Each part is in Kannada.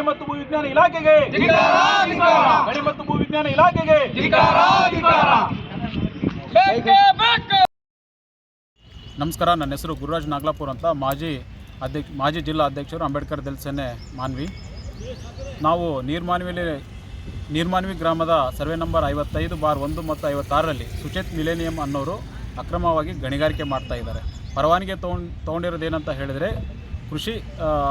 ಗಣಿ ಮತ್ತು ಭೂ ವಿಜ್ಞಾನ ಇಲಾಖೆಗೆ. ಗಣಿ ಮತ್ತು ಭೂ ವಿಜ್ಞಾನ ಇಲಾಖೆಗೆ. ನಮಸ್ಕಾರ ನನ್ನ ಹೆಸರು ಗುರುರಾಜ್ ನಾಗ್ಲಾಪುರ್ ಅಂತ ಮಾಜಿ ಅಧ್ಯಕ್ಷ ಮಾಜಿ ಜಿಲ್ಲಾ ಅಧ್ಯಕ್ಷರು ಅಂಬೇಡ್ಕರ್ ದಲ್ ಸೇನೆ ಮಾನ್ವಿ. ನಾವು ನೀರ್ಮಾನ್ವಿಲಿ ನೀರ್ಮಾನ್ವಿ ಗ್ರಾಮದ ಸರ್ವೆ ನಂಬರ್ ಐವತ್ತೈದು ಬಾರ್ ಒಂದು ಮತ್ತು ಐವತ್ತಾರರಲ್ಲಿ ಸುಚೇತ್ ಮಿಲೇನಿಯಂ ಅನ್ನೋರು ಅಕ್ರಮವಾಗಿ ಗಣಿಗಾರಿಕೆ ಮಾಡ್ತಾ ಇದ್ದಾರೆ. ಪರವಾನಗಿ ತೊಗೊಂಡು ತೊಗೊಂಡಿರೋದೇನಂತ ಹೇಳಿದರೆ ಕೃಷಿ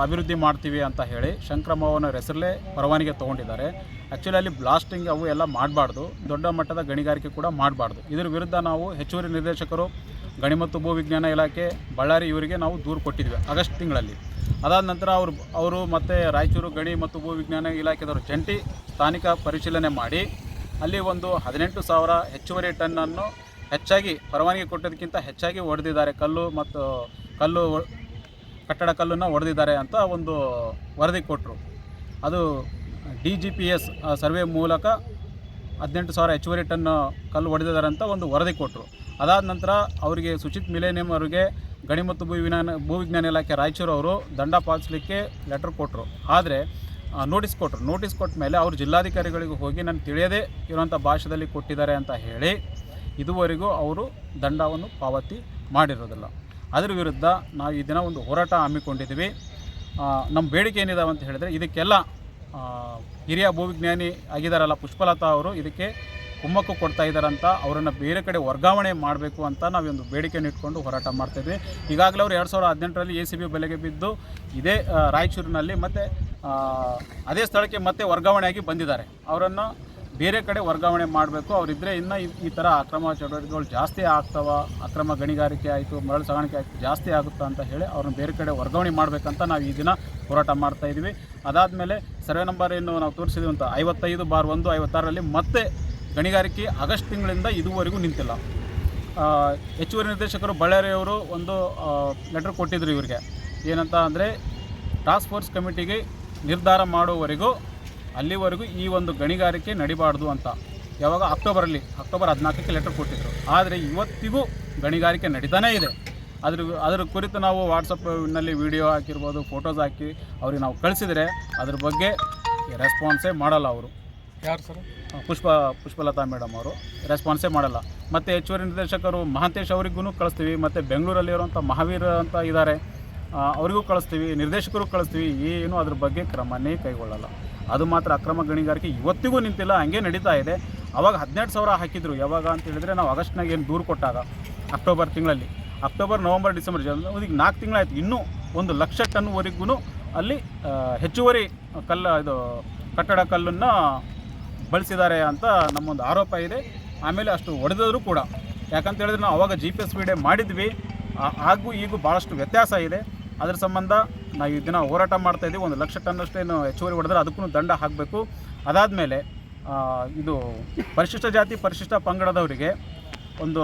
ಅಭಿವೃದ್ಧಿ ಮಾಡ್ತೀವಿ ಅಂತ ಹೇಳಿ ಶಂಕ್ರಮವನ ಹೆಸರಲ್ಲೇ ಪರವಾನಿಗೆ ತೊಗೊಂಡಿದ್ದಾರೆ. ಆ್ಯಕ್ಚುಲಿ ಅಲ್ಲಿ ಬ್ಲಾಸ್ಟಿಂಗ್ ಅವು ಎಲ್ಲ ಮಾಡಬಾರ್ದು. ದೊಡ್ಡ ಮಟ್ಟದ ಗಣಿಗಾರಿಕೆ ಕೂಡ ಮಾಡಬಾರ್ದು. ಇದರ ವಿರುದ್ಧ ನಾವು ಹೆಚ್ಚುವರಿ ನಿರ್ದೇಶಕರು ಗಣಿ ಮತ್ತು ಭೂ ವಿಜ್ಞಾನ ಇಲಾಖೆ, ಬಳ್ಳಾರಿ ಇವರಿಗೆ ನಾವು ದೂರು ಕೊಟ್ಟಿದ್ವಿ ಆಗಸ್ಟ್ ತಿಂಗಳಲ್ಲಿ. ಅದಾದ ನಂತರ ಅವರು ಅವರು ಮತ್ತು ರಾಯಚೂರು ಗಣಿ ಮತ್ತು ಭೂ ವಿಜ್ಞಾನ ಇಲಾಖೆದವರು ಜಂಟಿ ಸ್ಥಾನಿಕ ಪರಿಶೀಲನೆ ಮಾಡಿ, ಅಲ್ಲಿ ಒಂದು ಹದಿನೆಂಟು ಸಾವಿರ ಹೆಚ್ಚುವರಿ ಟನ್ನನ್ನು ಹೆಚ್ಚಾಗಿ ಪರವಾನಿಗೆ ಕೊಟ್ಟದಕ್ಕಿಂತ ಹೆಚ್ಚಾಗಿ ಹೊಡೆದಿದ್ದಾರೆ. ಕಲ್ಲು ಮತ್ತು, ಕಲ್ಲು ಕಟ್ಟಡ ಕಲ್ಲನ್ನು ಹೊಡೆದಿದ್ದಾರೆ ಅಂತ ಒಂದು ವರದಿ ಕೊಟ್ಟರು ಅದು D G P S survey ಮೂಲಕ ಹದಿನೆಂಟು ಸಾವಿರ ಹೆಚ್ಚುವರಿ ಟನ್ ಕಲ್ಲು ಹೊಡೆದಿದ್ದಾರೆ ಅಂತ ಒಂದು ವರದಿ ಕೊಟ್ಟರು ಅದಾದ ನಂತರ ಅವರಿಗೆ ಸುಚಿತ್ ಮಿಲೇನಿಯಂ ಅವರಿಗೆ ಗಣಿ ಮತ್ತು ಭೂ ವಿಜ್ಞಾನ ಭೂ ವಿಜ್ಞಾನ ಇಲಾಖೆ ರಾಯಚೂರು ಅವರು ದಂಡ ಪಾಲಿಸಲಿಕ್ಕೆ ಲೆಟರ್ ಕೊಟ್ಟರು ಆದರೆ ನೋಟಿಸ್ ಕೊಟ್ಟರು ನೋಟಿಸ್ ಕೊಟ್ಟ ಮೇಲೆ ಅವರು ಜಿಲ್ಲಾಧಿಕಾರಿಗಳಿಗೆ ಹೋಗಿ ನಾನು ತಿಳಿಯದೇ ಇರುವಂಥ ಭಾಷೆಯಲ್ಲಿ ಕೊಟ್ಟಿದ್ದಾರೆ ಅಂತ ಹೇಳಿ ಇದುವರೆಗೂ ಅವರು ದಂಡವನ್ನು ಪಾವತಿ ಮಾಡಿರೋದಿಲ್ಲ. ಅದರ ವಿರುದ್ಧ ನಾವು ಈ ದಿನ ಒಂದು ಹೋರಾಟ ಹಮ್ಮಿಕೊಂಡಿದ್ದೀವಿ. ನಮ್ಮ ಬೇಡಿಕೆ ಏನಿದಾವೆ ಅಂತ ಹೇಳಿದರೆ ಇದಕ್ಕೆಲ್ಲ ಹಿರಿಯ ಭೂವಿಜ್ಞಾನಿ ಆಗಿದ್ದಾರಲ್ಲ ಪುಷ್ಪಲತಾ ಅವರು ಇದಕ್ಕೆ ಕುಮ್ಮಕ್ಕು ಕೊಡ್ತಾ ಇದ್ದಾರಂತ ಅವರನ್ನು ಬೇರೆ ಕಡೆ ವರ್ಗಾವಣೆ ಮಾಡಬೇಕು ಅಂತ ನಾವೊಂದು ಬೇಡಿಕೆಯನ್ನು ಇಟ್ಕೊಂಡು ಹೋರಾಟ ಮಾಡ್ತಿದ್ವಿ ಈಗಾಗಲೇ ಅವರು ಎರಡು ಸಾವಿರದ ಹದಿನೆಂಟರಲ್ಲಿ ಎ ಸಿ ಬಿ ಬೆಲೆಗೆ ಬಿದ್ದು ಇದೇ ರಾಯಚೂರಿನಲ್ಲಿ ಮತ್ತು ಅದೇ ಸ್ಥಳಕ್ಕೆ ಮತ್ತೆ ವರ್ಗಾವಣೆಯಾಗಿ ಬಂದಿದ್ದಾರೆ. ಅವರನ್ನು ಬೇರೆ ಕಡೆ ವರ್ಗಾವಣೆ ಮಾಡಬೇಕು. ಅವರಿದ್ದರೆ ಇನ್ನು ಈ- ಥರ ಅಕ್ರಮ ಚಟುವಟಿಕೆಗಳು ಜಾಸ್ತಿ ಆಗ್ತಾವ, ಅಕ್ರಮ ಗಣಿಗಾರಿಕೆ ಆಯಿತು, ಮರಳು ಸಾಗಾಣಿಕೆ ಆಯಿತು, ಜಾಸ್ತಿ ಆಗುತ್ತಾ ಅಂತ ಹೇಳಿ ಅವ್ರನ್ನ ಬೇರೆ ಕಡೆ ವರ್ಗಾವಣೆ ಮಾಡಬೇಕಂತ ನಾವು ಈ ದಿನ ಹೋರಾಟ ಮಾಡ್ತಾ ಅದಾದ ಅದಾದಮೇಲೆ ಸರ್ವೆ ನಂಬರ್ ಏನು ನಾವು ತೋರಿಸಿದ್ವಿ ಅಂತ, ಐವತ್ತೈದು ಬಾರ್ ಒಂದು, ಐವತ್ತಾರರಲ್ಲಿ ಮತ್ತೆ ಗಣಿಗಾರಿಕೆ ಆಗಸ್ಟ್ ತಿಂಗಳಿಂದ ಇದುವರೆಗೂ ನಿಂತಿಲ್ಲ. ಹೆಚ್ಚುವರಿ ನಿರ್ದೇಶಕರು ಬಳ್ಳಾರಿಯವರು ಒಂದು ಲೆಟರ್ ಕೊಟ್ಟಿದ್ದರು ಇವರಿಗೆ. ಏನಂತ ಅಂದರೆ ಟಾಸ್ಕ್ ಫೋರ್ಸ್ ಕಮಿಟಿಗೆ ನಿರ್ಧಾರ ಮಾಡುವವರೆಗೂ ಅಲ್ಲಿವರೆಗೂ ಈ ಒಂದು ಗಣಿಗಾರಿಕೆ ನಡಿಬಾರ್ದು ಅಂತ. ಯಾವಾಗ ಅಕ್ಟೋಬರಲ್ಲಿ ಅಕ್ಟೋಬರ್ ಹದಿನಾಲ್ಕಕ್ಕೆ ಲೆಟರ್ ಕೊಟ್ಟಿದ್ದರು ಆದರೆ ಇವತ್ತಿಗೂ ಗಣಿಗಾರಿಕೆ ನಡೀತಾನೇ ಇದೆ. ಅದ್ರ ಅದ್ರ ಕುರಿತು ನಾವು ವಾಟ್ಸಪ್ನಲ್ಲಿ ವಿಡಿಯೋ ಹಾಕಿರ್ಬೋದು ಫೋಟೋಸ್ ಹಾಕಿ ಅವ್ರಿಗೆ ನಾವು ಕಳಿಸಿದರೆ ಅದ್ರ ಬಗ್ಗೆ ರೆಸ್ಪಾನ್ಸೇ ಮಾಡಲ್ಲ ಅವರು. ಯಾರು ಸರ್? ಪುಷ್ಪ ಪುಷ್ಪಲತಾ ಮೇಡಮ್ ಅವರು. ರೆಸ್ಪಾನ್ಸೇ ಮಾಡಲ್ಲ. ಮತ್ತು ಹೆಚ್ಚುವರಿ ನಿರ್ದೇಶಕರು ಮಹಾಂತೇಶ್ ಅವರಿಗೂ ಕಳಿಸ್ತೀವಿ ಮತ್ತು ಬೆಂಗಳೂರಲ್ಲಿರುವಂಥ ಮಹಾವೀರ ಅಂತ ಇದ್ದಾರೆ ಅವರಿಗೂ ಕಳಿಸ್ತೀವಿ ನಿರ್ದೇಶಕರು ಕಳಿಸ್ತೀವಿ ಏನು ಅದ್ರ ಬಗ್ಗೆ ಕ್ರಮನೇ ಕೈಗೊಳ್ಳಲ್ಲ. ಅದು ಮಾತ್ರ ಅಕ್ರಮ ಗಣಿಗಾರಿಕೆ ಇವತ್ತಿಗೂ ನಿಂತಿಲ್ಲ, ಹಂಗೆ ನಡೀತಾ ಇದೆ. ಅವಾಗ ಹದಿನೆಂಟು ಸಾವಿರ ಹಾಕಿದ್ರು. ಯಾವಾಗ ಅಂತ ಹೇಳಿದ್ರೆ ನಾವು ಆಗಸ್ಟ್ನಾಗ ಏನು ದೂರು ಕೊಟ್ಟಾಗ, ಅಕ್ಟೋಬರ್ ತಿಂಗಳಲ್ಲಿ. ಅಕ್ಟೋಬರ್, ನವಂಬರ್, ಡಿಸೆಂಬರ್ ಈಗ ನಾಲ್ಕು ತಿಂಗಳಾಯ್ತು. ಇನ್ನೂ ಒಂದು ಲಕ್ಷ ಟನ್ವರೆಗೂ ಅಲ್ಲಿ ಹೆಚ್ಚುವರಿ ಕಲ್ಲ, ಇದು, ಕಟ್ಟಡ ಕಲ್ಲನ್ನು ಬಳಸಿದ್ದಾರೆ ಅಂತ ನಮ್ಮೊಂದು ಆರೋಪ ಇದೆ. ಆಮೇಲೆ ಅಷ್ಟು ಹೊಡೆದಿದ್ರು ಕೂಡ. ಯಾಕಂತ ಹೇಳಿದ್ರೆ ನಾವು ಅವಾಗ ಜಿ ಪಿ ಎಸ್ ಮಾಡಿದ್ವಿ. ಹಾಗೂ ಈಗೂ ಭಾಳಷ್ಟು ವ್ಯತ್ಯಾಸ ಇದೆ. ಅದರ ಸಂಬಂಧ ನಾವು ಈ ದಿನ ಹೋರಾಟ ಮಾಡ್ತಾ ಇದ್ದೀವಿ. ಒಂದು ಲಕ್ಷ ಟನ್ನಷ್ಟೇನು ಹೆಚ್ಚುವರಿ ಹೊಡೆದ್ರೆ ಅದಕ್ಕೂ ದಂಡ ಹಾಕಬೇಕು. ಅದಾದಮೇಲೆ ಇದು ಪರಿಶಿಷ್ಟ ಜಾತಿ, ಪರಿಶಿಷ್ಟ ಪಂಗಡದವರಿಗೆ ಒಂದು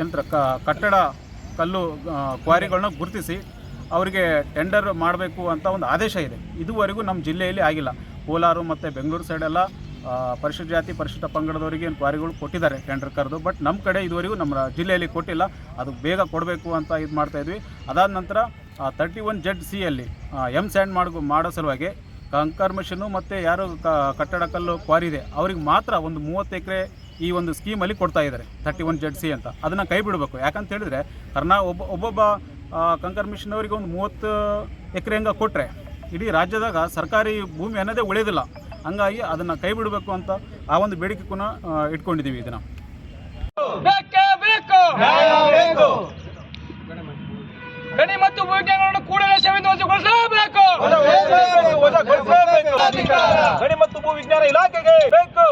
ಯಂತ್ರ ಕಟ್ಟಡ, ಕಲ್ಲು ಕ್ವಾರಿಗಳನ್ನ ಗುರುತಿಸಿ ಅವರಿಗೆ ಟೆಂಡರ್ ಮಾಡಬೇಕು ಅಂತ ಒಂದು ಆದೇಶ ಇದೆ. ಇದುವರೆಗೂ ನಮ್ಮ ಜಿಲ್ಲೆಯಲ್ಲಿ ಆಗಿಲ್ಲ. ಕೋಲಾರು ಮತ್ತು ಬೆಂಗಳೂರು ಸೈಡೆಲ್ಲ ಪರಿಶಿಷ್ಟ ಜಾತಿ, ಪರಿಶಿಷ್ಟ ಪಂಗಡದವರಿಗೆ ಏನು ಕ್ವಾರಿಗಳು ಕೊಟ್ಟಿದ್ದಾರೆ ಟೆಂಡರ್ ಕರೆದು. ಬಟ್ ನಮ್ಮ ಕಡೆ ಇದುವರೆಗೂ ನಮ್ಮ ಜಿಲ್ಲೆಯಲ್ಲಿ ಕೊಟ್ಟಿಲ್ಲ. ಅದು ಬೇಗ ಕೊಡಬೇಕು ಅಂತ ಇದು ಮಾಡ್ತಾಯಿದ್ವಿ ಅದಾದ ನಂತರ ತರ್ಟಿ ಒನ್ ಜೆಡ್ ಸಿ ಅಲ್ಲಿ ಎಂ ಸ್ಯಾಂಡ್ ಮಾಡೋ ಮಾಡೋ ಸಲುವಾಗಿ ಕಂಕರ್ ಮಿಷನು ಮತ್ತು ಯಾರು ಕ ಕಟ್ಟಡ ಕಲ್ಲು ಕ್ವಾರಿ ಇದೆ. ಅವ್ರಿಗೆ ಮಾತ್ರ ಒಂದು ಮೂವತ್ತು ಎಕರೆ ಈ ಒಂದು ಸ್ಕೀಮಲ್ಲಿ ಕೊಡ್ತಾ ಇದ್ದಾರೆ ತರ್ಟಿ ಒನ್ ಜೆಡ್ ಸಿ ಅಂತ. ಅದನ್ನು ಕೈ ಬಿಡಬೇಕು. ಯಾಕಂತ ಹೇಳಿದ್ರೆ ಕರ್ನಾ ಒಬ್ಬ ಒಬ್ಬೊಬ್ಬ ಆ, ಕಂಕರ್ ಮಿಷನ್ ಅವರಿಗೆ ಒಂದು ಮೂವತ್ತು ಎಕರೆ ಹಂಗೆ ಕೊಟ್ಟರೆ ಇಡೀ ರಾಜ್ಯದಾಗ ಸರ್ಕಾರಿ ಭೂಮಿ ಅನ್ನೋದೇ ಉಳಿಯೋದಿಲ್ಲ ಹಂಗಾಗಿ ಅದನ್ನು ಕೈ ಬಿಡಬೇಕು ಅಂತ ಆ ಒಂದು ಬೇಡಿಕೆ ಕೂಡ ಇಟ್ಕೊಂಡಿದ್ದೀವಿ ಇದನ್ನು. ಬೇಕೇ ಬೇಕು. ಬೇಕು. ಗಣಿ ಮತ್ತು ಭೂವಿಜ್ಞಾನಗಳನ್ನು ಕೂಡಲೇ ಸೇವೆಗೊಳಿಸಬೇಕು ಗಣಿ ಮತ್ತು ಭೂ ವಿಜ್ಞಾನ ಇಲಾಖೆಗೆ ಬೇಕು.